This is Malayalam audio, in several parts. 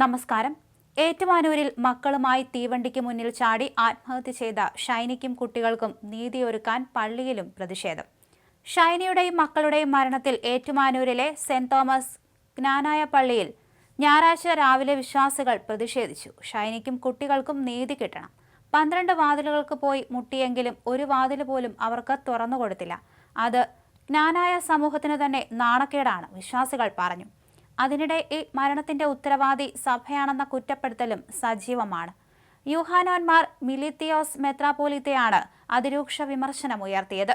നമസ്കാരം. ഏറ്റുമാനൂരിൽ മക്കളുമായി തീവണ്ടിക്ക് മുന്നിൽ ചാടി ആത്മഹത്യ ചെയ്ത ഷൈനിക്കും കുട്ടികൾക്കും നീതിയൊരുക്കാൻ പള്ളിയിലും പ്രതിഷേധം. ഷൈനിയുടെയും മക്കളുടെയും മരണത്തിൽ ഏറ്റുമാനൂരിലെ സെന്റ് തോമസ് ജ്ഞാനായ പള്ളിയിൽ ഞായറാഴ്ച രാവിലെ വിശ്വാസികൾ പ്രതിഷേധിച്ചു. ഷൈനിക്കും കുട്ടികൾക്കും നീതി കിട്ടണം. പന്ത്രണ്ട് വാതിലുകൾക്ക് പോയി മുട്ടിയെങ്കിലും ഒരു വാതിൽ പോലും അവർക്ക് തുറന്നുകൊടുത്തില്ല. അത് ജ്ഞാനായ സമൂഹത്തിന് തന്നെ നാണക്കേടാണ് വിശ്വാസികൾ പറഞ്ഞു. അതിനിടെ ഈ മരണത്തിന്റെ ഉത്തരവാദി സഭയാണെന്ന കുറ്റപ്പെടുത്തലും സജീവമാണ്. യുഹാനോന്മാർ മിലിത്തിയോസ് മെത്രാപോലിത്തയാണ് അതിരൂക്ഷ വിമർശനമുയർത്തിയത്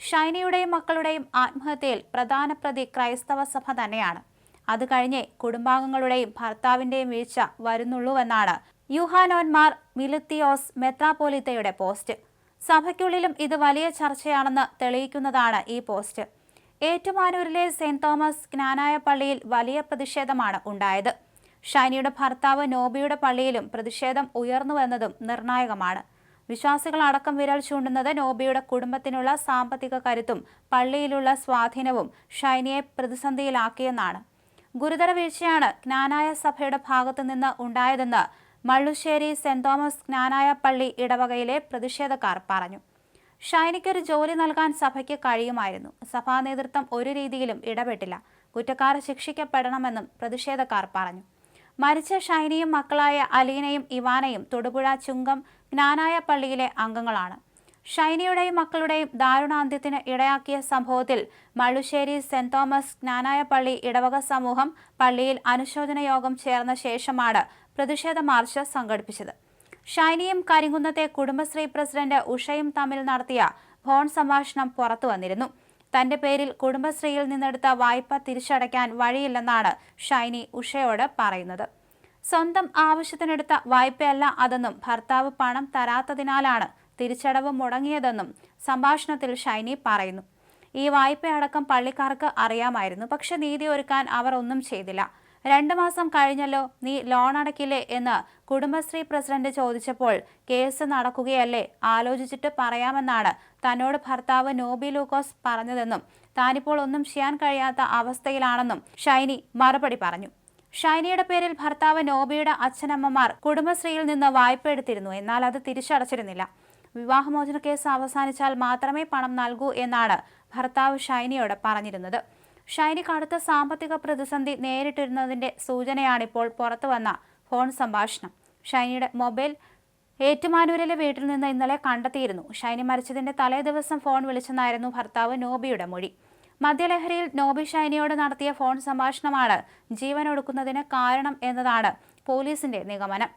ഷൈനയുടെയും മക്കളുടെയും ആത്മഹത്യയിൽ പ്രധാന പ്രതി ക്രൈസ്തവ സഭ തന്നെയാണ്. അത് കഴിഞ്ഞേ കുടുംബാംഗങ്ങളുടെയും ഭർത്താവിന്റെയും വീഴ്ച വരുന്നുള്ളൂവെന്നാണ് യുഹാനോന്മാർ മിലിത്തിയോസ് മെത്രാപോലിത്തയുടെ പോസ്റ്റ്. സഭയ്ക്കുള്ളിലും ഇത് വലിയ ചർച്ചയാണെന്ന് തെളിയിക്കുന്നതാണ് ഈ പോസ്റ്റ്. ഏറ്റുമാനൂരിലെ സെന്റ് തോമസ് ജ്ഞാനായ പള്ളിയിൽ വലിയ പ്രതിഷേധമാണ് ഉണ്ടായത്. ഷൈനിയുടെ ഭർത്താവ് നോബിയുടെ പള്ളിയിലും പ്രതിഷേധം ഉയർന്നുവെന്നതും നിർണായകമാണ്. വിശ്വാസികൾ അടക്കം വിരൽ ചൂണ്ടുന്നത് നോബിയുടെ കുടുംബത്തിനുള്ള സാമ്പത്തിക കരുത്തും പള്ളിയിലുള്ള സ്വാധീനവും ഷൈനിയെ പ്രതിസന്ധിയിലാക്കിയെന്നാണ്. ഗുരുതര വീഴ്ചയാണ് ജ്ഞാനായ സഭയുടെ ഭാഗത്തു നിന്ന് ഉണ്ടായതെന്ന് മള്ളുശ്ശേരി സെന്റ് തോമസ് ജ്ഞാനായ പള്ളി ഇടവകയിലെ പ്രതിഷേധക്കാർ പറഞ്ഞു. ഷൈനിക്കൊരു ജോലി നൽകാൻ സഭയ്ക്ക് കഴിയുമായിരുന്നു. സഭാ നേതൃത്വം ഒരു രീതിയിലും ഇടപെട്ടില്ല. കുറ്റക്കാർ ശിക്ഷിക്കപ്പെടണമെന്നും പ്രതിഷേധക്കാർ പറഞ്ഞു. മരിച്ച ഷൈനിയും മക്കളായ അലീനയും ഇവാനയും തൊടുപുഴ ചുങ്കം ജ്ഞാനായ പള്ളിയിലെ അംഗങ്ങളാണ്. ഷൈനിയുടെയും മക്കളുടെയും ദാരുണാന്ത്യത്തിന് ഇടയാക്കിയ സംഭവത്തിൽ മള്ളുശ്ശേരി സെന്റ് തോമസ് ജ്ഞാനായ പള്ളി ഇടവക സമൂഹം പള്ളിയിൽ അനുശോചന യോഗം ചേർന്ന ശേഷമാണ് പ്രതിഷേധ മാർച്ച് സംഘടിപ്പിച്ചത്. ഷൈനിയും കരിങ്കുന്നത്തെ കുടുംബശ്രീ പ്രസിഡന്റ് ഉഷയും തമ്മിൽ നടത്തിയ ഫോൺ സംഭാഷണം പുറത്തു വന്നിരുന്നു. തന്റെ പേരിൽ കുടുംബശ്രീയിൽ നിന്നെടുത്ത വായ്പ തിരിച്ചടയ്ക്കാൻ വഴിയില്ലെന്നാണ് ഷൈനി ഉഷയോട് പറയുന്നത്. സ്വന്തം ആവശ്യത്തിനെടുത്ത വായ്പയല്ല അതെന്നും ഭർത്താവ് പണം തരാത്തതിനാലാണ് തിരിച്ചടവ് മുടങ്ങിയതെന്നും സംഭാഷണത്തിൽ ഷൈനി പറയുന്നു. ഈ വായ്പയടക്കം പള്ളിക്കാർക്ക് അറിയാമായിരുന്നു. പക്ഷെ നീതി ഒരുക്കാൻ അവർ ഒന്നും ചെയ്തില്ല. രണ്ടു മാസം കഴിഞ്ഞല്ലോ നീ ലോൺ അടക്കില്ലേ എന്ന് കുടുംബശ്രീ പ്രസിഡന്റ് ചോദിച്ചപ്പോൾ കേസ് നടക്കുകയല്ലേ? ആലോചിച്ചിട്ട് പറയാമെന്നാണ് തന്നോട് ഭർത്താവ് നോബി ലൂക്കോസ് പറഞ്ഞതെന്നും താനിപ്പോൾ ഒന്നും ചെയ്യാൻ കഴിയാത്ത അവസ്ഥയിലാണെന്നും ഷൈനി മറുപടി പറഞ്ഞു. ഷൈനിയുടെ പേരിൽ ഭർത്താവ് നോബിയുടെ അച്ഛനമ്മമാർ കുടുംബശ്രീയിൽ നിന്ന് വായ്പ എടുത്തിരുന്നു. എന്നാൽ അത് തിരിച്ചടച്ചിരുന്നില്ല. വിവാഹമോചന കേസ് അവസാനിച്ചാൽ മാത്രമേ പണം നൽകൂ എന്നാണ് ഭർത്താവ് ഷൈനിയോട് പറഞ്ഞിരുന്നത്. ഷൈനി കടുത്ത സാമ്പത്തിക പ്രതിസന്ധി നേരിട്ടിരുന്നതിന്റെ സൂചനയാണിപ്പോൾ പുറത്തുവന്ന ഫോൺ സംഭാഷണം. ഷൈനിയുടെ മൊബൈൽ ഏറ്റുമാനൂരിലെ വീട്ടിൽ നിന്ന് ഇന്നലെ കണ്ടെത്തിയിരുന്നു. ഷൈനി മരിച്ചതിന്റെ തലേ ദിവസം ഫോൺ വിളിച്ചെന്നായിരുന്നു ഭർത്താവ് നോബിയുടെ മൊഴി. മദ്യലഹരിയിൽ നോബി ഷൈനിയോട് നടത്തിയ ഫോൺ സംഭാഷണമാണ് ജീവൻ ഒടുക്കുന്നതിന് കാരണം എന്നതാണ് പോലീസിന്റെ നിഗമനം.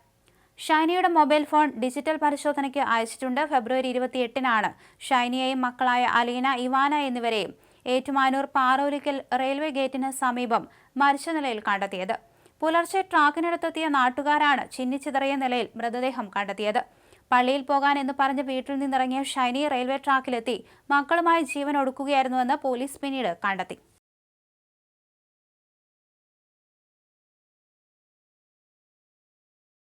ഷൈനിയുടെ മൊബൈൽ ഫോൺ ഡിജിറ്റൽ പരിശോധനയ്ക്ക് അയച്ചിട്ടുണ്ട്. ഫെബ്രുവരി ഇരുപത്തിയെട്ടിനാണ് ഷൈനിയെയും മക്കളായ അലീന ഇവാന എന്നിവരെയും ഏറ്റുമാനൂർ പാറോലിക്കൽ റെയിൽവേ ഗേറ്റിന് സമീപം മരിച്ച നിലയിൽ കണ്ടെത്തിയത്. പുലർച്ചെ ട്രാക്കിനടുത്തെത്തിയ നാട്ടുകാരാണ് ചിന്നിച്ചിതറിയ നിലയിൽ മൃതദേഹം കണ്ടെത്തിയത്. പള്ളിയിൽ പോകാൻ എന്ന് പറഞ്ഞ് വീട്ടിൽ നിന്നിറങ്ങിയ ഷൈനി റെയിൽവേ ട്രാക്കിലെത്തി മക്കളുമായി ജീവൻ ഒടുക്കുകയായിരുന്നുവെന്ന് പോലീസ് പിന്നീട് കണ്ടെത്തി.